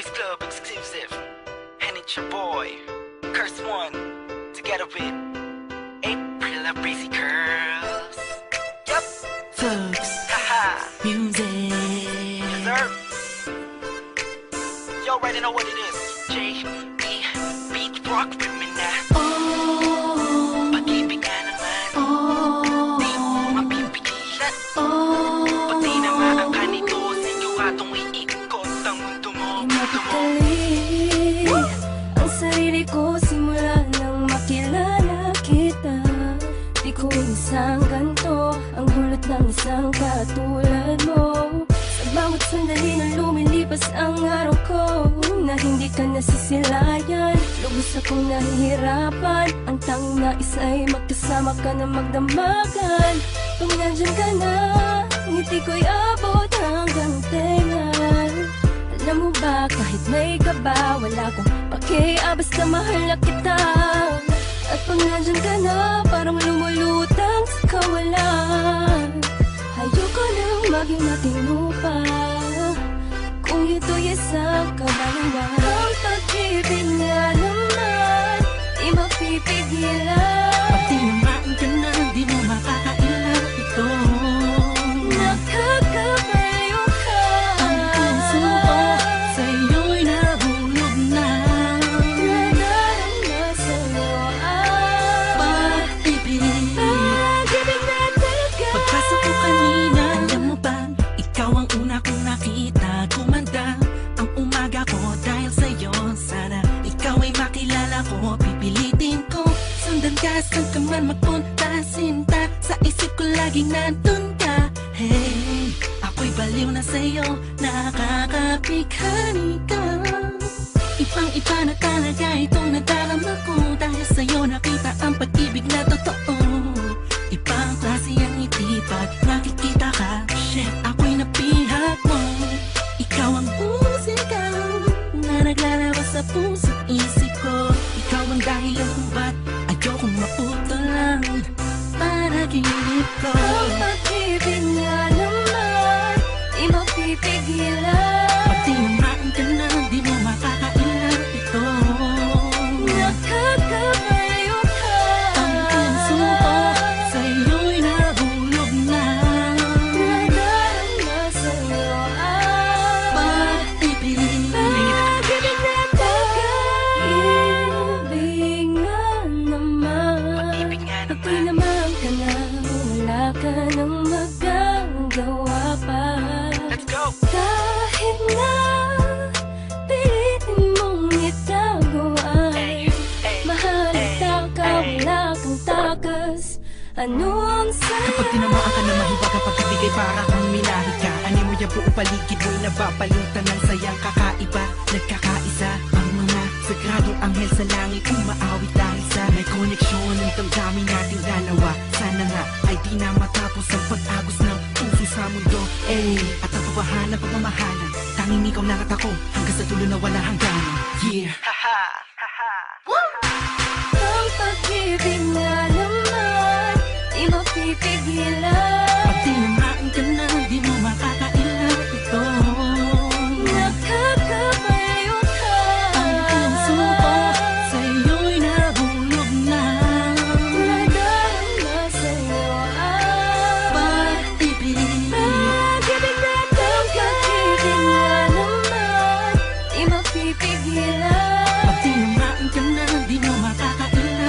Boys Club exclusive. And it's your boy, Curse One, together with April of Breezy Curls. Yup, Thugs, haha, music. sir. You already know what it is. J, B, Beat Rock Women Mapakali ang sarili ko simula nang makilala kita. Di ko isang ganto ang hulot ng isang katulad mo. Sa bawat sandali lumilipas ang araw ko Na hindi ka nasisilayan. Lubos akong nahihirapan Ang tanging nais ay magkasama ka na magdamagan. Kung nandyan ka na Ngiti ko'y ba, kahit may kaba Wala kong pake, ah, basta mahal na kita. At pag nandyan ka na Parang lumulutang sa kawalan. Ayoko nang maging matino pa Kung ito'y isang kabaluan Ang pag-ibig nga naman Di mapipigilan Sundan ka, saan ka man magpunta, sinta. Sa isip ko laging nandun ka. Hey, ako'y baliw na sa'yo, nakakapighani ka. Ibang iba na talaga itong nadarama ko Dahil sa'yo nakita ang pag-ibig na totoo Ibang klase ang ngiti pag nakikita ka Shit, ako'y napihat mo Ikaw ang musika na naglalabas sa puso't isip ko Ikaw ang dahilan kung nang magagawa pa Let's go! Kahit na Pilitin mong itago ay Hey, Mahalata ka, wala kang takas Ano ang sa'yo? Kapag tinamaan ka na mahiwaga pag-ibigay para kang minahi ka Ani mo yung buong paligid mo'y nababalutan ng sayang kakaiba Nagkakaisa ang mga sagradong anghel sa langit Umaawit dahil Eh, at ang pabahan ng pagmamahalan Tanging ikaw lang at ako hanggang sa dulo na wala hangganan Yeah haha. Pag tinamaan ka na, di mo makakain